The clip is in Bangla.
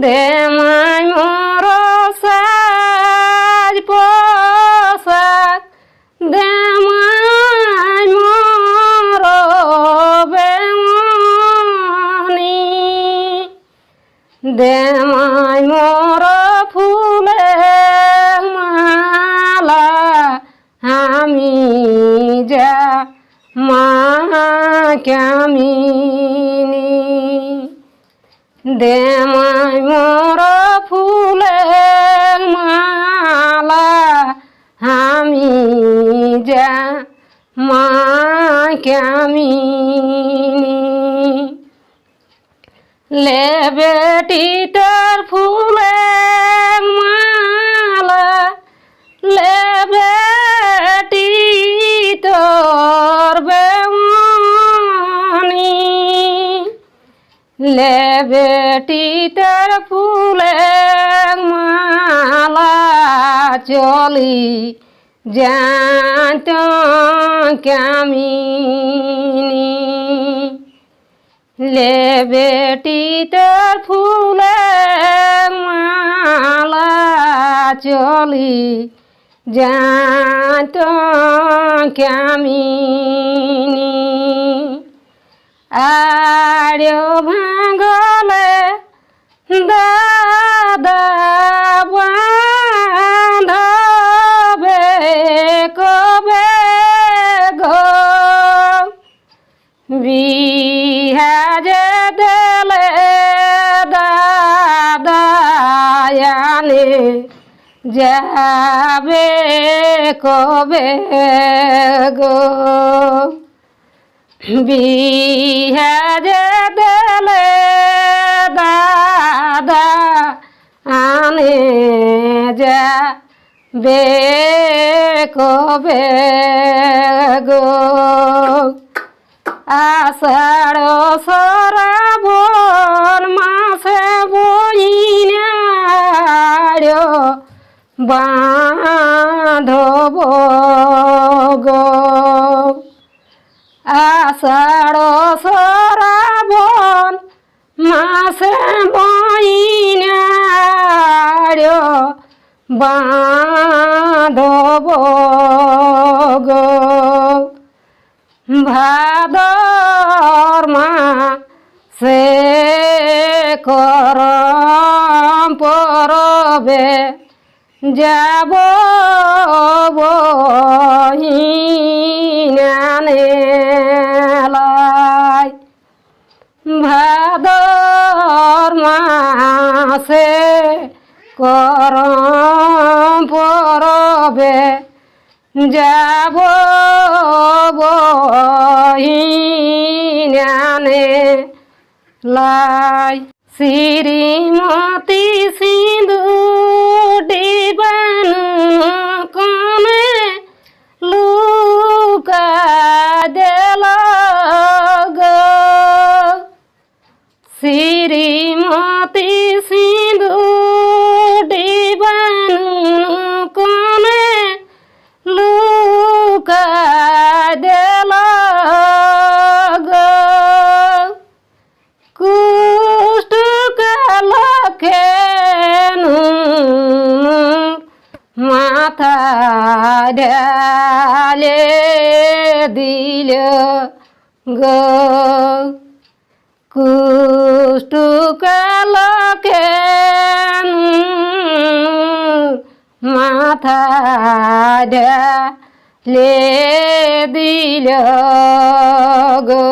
দেমাই মোর সাজ পোশাক। দেমাই মোর বেমনি। দেমাই মোর ফুলে মালা আমি যা মা কামিনী দেমাই মোর ফুলে মালা আমি যা মা কামিনী লে লে বেটি তোর ফুলে মালা চলি। যাত কামিনী। লে বেটি তোর ফুলে মালা চলি। যাত কামিনী। আড় ভাঙলে দাদা বাঁধবে কবে গো? বিহাজে দেলে দাদায়ানে যাবে কবে গো? বিহাজে দেলে দাদা আনে যাবে কবে গো? আষাঢ় সরাবণ মাসে বইনাড় বাঁধব গো। আষাঢ় সরাবণ মাসে বইনাড় বাঁধব গো। ভাদর মা সে করম পরবে যাব বহিনানে। মাসে করম পরবে যাব বহিনে লাই শ্রীমতী মাথা ডালে দিল গো কুষ্ট কালখেনু মাথা ডালে দিল গো